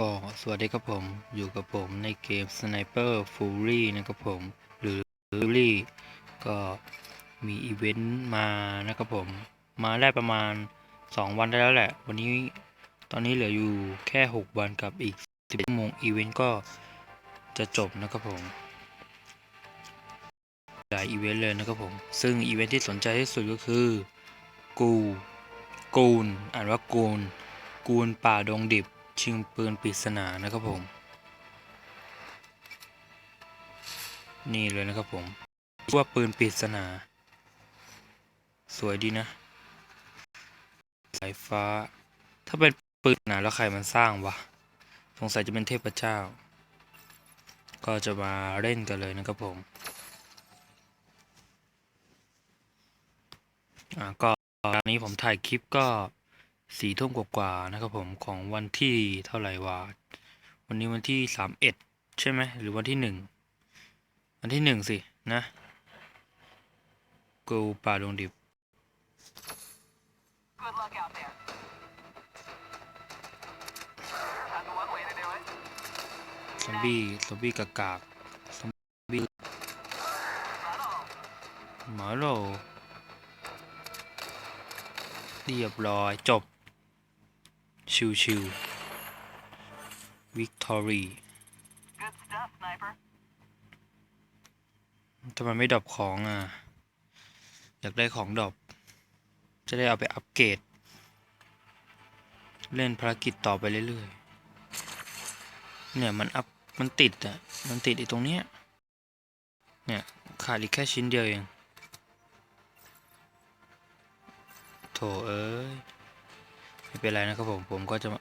ก็สวัสดีครับผมอยู่กับผมในเกม Sniper Fury นะครับผม หรือ Fury ก็มีอีเวนต์มานะครับผม มาได้ประมาณ 2 วันได้แล้วแหละ วันนี้ตอนนี้เหลืออยู่แค่ 6 วันกับอีก10ชั่วโมงอีเวนต์ก็จะจบนะครับผม หลายอีเวนต์เลยนะครับผม ซึ่งอีเวนต์ที่สนใจที่สุดก็คือ กูกูนอ่านว่ากูนกูนป่าดงดิบ ชิงปืนปริศนานะครับผม นี่เลยนะครับผมชื่อว่าปืนปริศนา สวยดีนะ สายฟ้า ถ้าเป็นปืนนาแล้วใครมันสร้างวะสงสัยจะเป็นเทพเจ้า ก็จะมาเล่นกันเลยนะครับผมอ่าก็ตอนนี้ผมถ่ายคลิปก็ สี่ทุ่มกว่าๆนะครับผมของวันที่เท่าไหร่วะวันนี้วันที่สามเอ็ดใช่ไหมหรือวันที่หนึ่งวันที่หนึ่งสินะกูป่าดงดิบซอมบี้ซอมบี้กากากซอมบี้มาโลเรียบร้อยจบ ชิวชิววิกตอรี Good stuff, sniper. ทำไมไม่ดรอปของอะ อยากได้ของดรอปจะได้เอาไปอัปเกรด เล่นภารกิจต่อไปเรื่อยๆ เนี่ยมันอัพ มันติดอะ มันติดไอ้ตรงเนี้ย เนี่ย ขาดอีกแค่ชิ้นเดียวเอง โถเอ้ย ไม่เป็นไรนะครับผมผมก็จะมา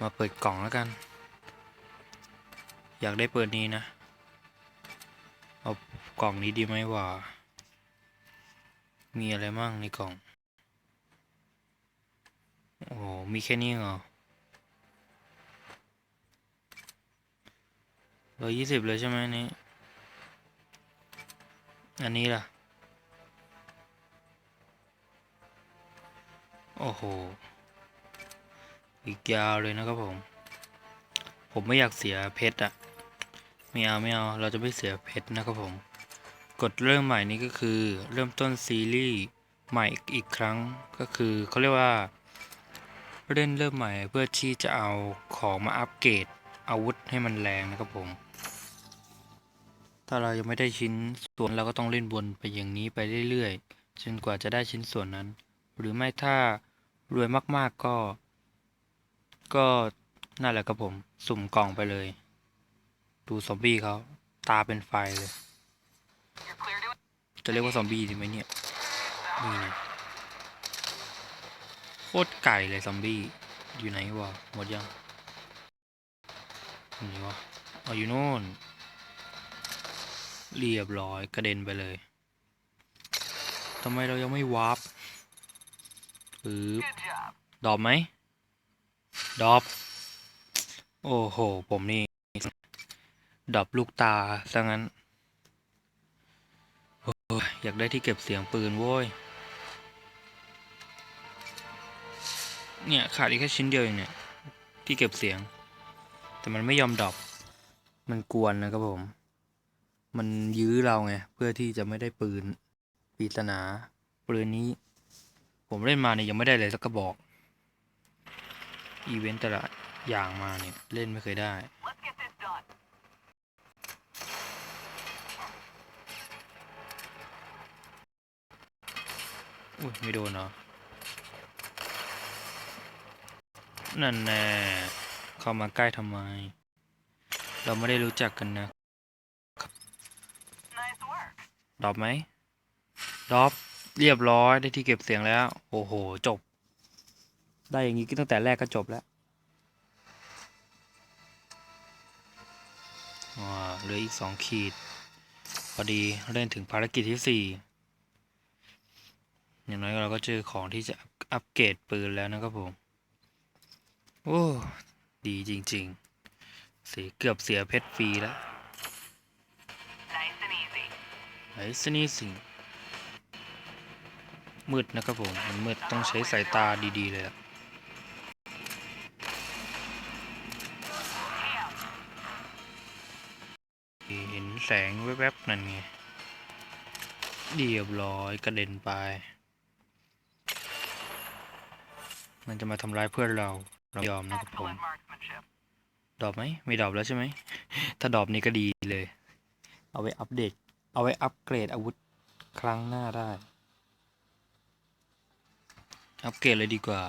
มาเปิดกล่องแล้วกัน อยากได้เปิดนี้นะ เอากล่องนี้ดีไหมวะมีอะไรมั่งในกล่อง โอ้มีแค่นี้เหรอร้อยยี่สิบเลยใช่ไหมนนี้อันนี้ล่ะ โอ้โห อีกยาวเลยนะครับผม ผมไม่อยากเสียเพชรอะไม่เอาไม่เอาเราจะไม่เสียเพชรนะครับผม กดเริ่มใหม่นี้ก็คือ เริ่มต้นซีรีส์ใหม่อีกครั้งก็คือเขาเรียกว่า เล่นเริ่มใหม่เพื่อที่จะเอาของมาอัปเกรดอาวุธให้มันแรงนะครับผม ถ้าเรายังไม่ได้ชิ้นส่วนเราก็ต้องเล่นวนไปอย่างนี้ไปเรื่อยๆจนกว่าจะได้ชิ้นส่วนนั้น หรือไม่ถ้ารวยมากๆก็ ก็นั่นแหละครับผม สุ่มกล่องไปเลย ดูซอมบี้เขาตาเป็นไฟเลย จะเรียกว่าซอมบี้ดีไหมเนี่ยนี่นะโคตรไก่เลยซอมบี้ อยู่ไหนวะหมดยังอยู่ไหนวะออยู่โน่น เรียบร้อยกระเด็นไปเลยทำไมเรายังไม่วาร์ปปึ๊บดรอปไหม ดรอปโอ้โห ผมนี่ดรอปลูกตาซะงั้น โอ้ยอยากได้ที่เก็บเสียงปืนโว้ย เนี่ย ขาดอีกแค่ชิ้นเดียวเองเนี่ย ที่เก็บเสียง แต่มันไม่ยอมดรอปมันกวนนะครับผม มันยื้อเราไง เพื่อที่จะไม่ได้ปืนปริศนาปืนนี้ ผมเล่นมาเนี่ยยังไม่ได้เลยสักกระบอก อีเวนต์แต่ละอย่างมาเนี่ย เล่นไม่เคยได้ อุ้ย ไม่โดนเหรอนั่นแน่เข้ามาใกล้ทำไม เราไม่ได้รู้จักกันนะดรอปไหมดรอปเรียบร้อยได้ที่เก็บเสียงแล้ว โอ้โห จบ ได้อย่างนี้ตั้งแต่แรกก็จบแล้วว้าเหลืออีกสองขีด พอดีเล่นถึงภารกิจที่สี่อย่างน้อยเราก็เจอของที่จะอัพอัปเกรดปืนแล้วนะครับผม โอ้ ดีจริง ๆ เสียเกือบเสียเพชรฟรีแล้วไอ้สนี่สิงมืดนะครับผม มันมืดต้องใช้สายตาดี ๆ เลยอะ แสงแวบๆนั่นไงเรียบร้อยกระเด็นไป มันจะมาทำร้ายเพื่อนเรา เรายอมนะครับผม ดอปไหม ไม่ดอปแล้วใช่ไหม ถ้าดอปนี่ก็ดีเลย เอาไว้อัปเดต เอาไว้อัปเกรดอาวุธครั้งหน้าได้ อัปเกรดเลยดีกว่า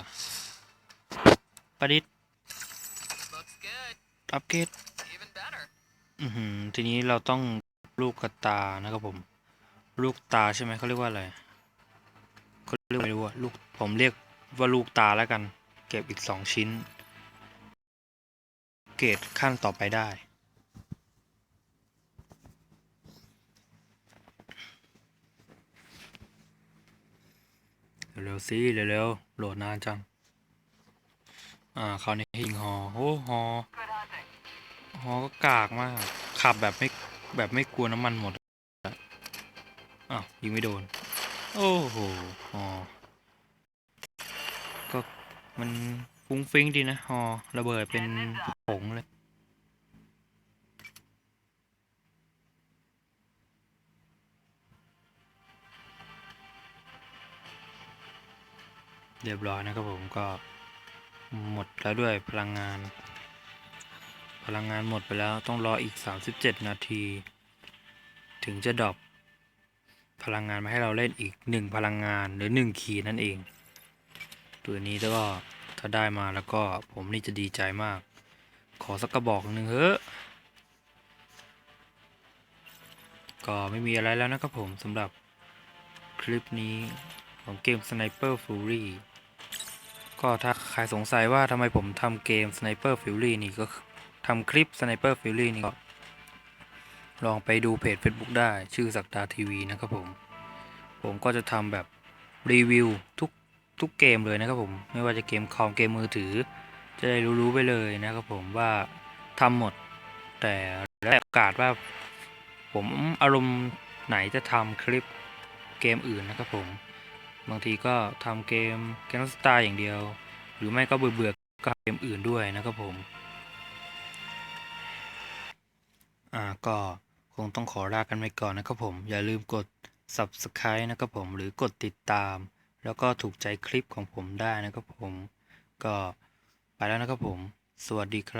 ประดิษฐ์อัปเกรด อือหือทีนี้เราต้องลูกกระตานะครับผม ลูกตาใช่ไหมเขาเรียกว่าอะไรเขาเรียกไม่รู้อะลูกผมเรียกว่าลูกตาแล้วกัน เก็บอีกสองชิ้น เกรดขั้นต่อไปได้เร็วๆสิเร็วๆโหลดนานจัง อ่าคราวนี้ให้ยิงฮอโอ้ฮอ ฮอก็กากมาก ขับแบบไม่แบบไม่กลัวน้ำมันหมดอะอ้าวยิงไม่โดน โอ้โหฮอก็มันฟุ้งฟิ้งดีนะฮอระเบิดเป็นผงเลยเรียบร้อยนะครับผมก็หมดแล้วด้วยพลังงาน พลังงานหมดไปแล้วต้องรออีก 37 นาที ถึงจะดรอปพลังงานมาให้เราเล่นอีก 1 พลังงานหรือ 1 ขีดนั่นเอง ตัวนี้ถ้าก็ถ้าได้มาแล้วก็ผมนี่จะดีใจมาก ขอสักกระบอกหนึ่งเฮ้ก็ไม่มีอะไรแล้วนะครับผมสำหรับคลิปนี้ของเกม Sniper Fury ก็ถ้าใครสงสัยว่าทำไมผมทำเกม Sniper Fury นี่ก็ ทำคลิป Sniper Fury นี่ก็ลองไปดูเพจ Facebook ได้ชื่อสักดาทีวีนะครับผม ผมก็จะทำแบบรีวิวทุกทุกเกมเลยนะครับผม ไม่ว่าจะเกมคอมเกมมือถือ จะได้รู้ๆไปเลยนะครับผมว่าทำหมด แต่แล้วโอกาสว่า ผมอารมณ์ไหนจะทำคลิปเกมอื่นนะครับผม บางทีก็ทำเกมเกมสไตล์อย่างเดียว หรือไม่ก็เบื่อเบื่อๆก็เกมอื่นด้วยนะครับผม อ่าก็คงต้องขอลากันไปก่อนนะครับผม อย่าลืมกด subscribe นะครับผมหรือกดติดตาม แล้วก็ถูกใจคลิปของผมได้นะครับผม ก็ไปแล้วนะครับผม สวัสดีครับ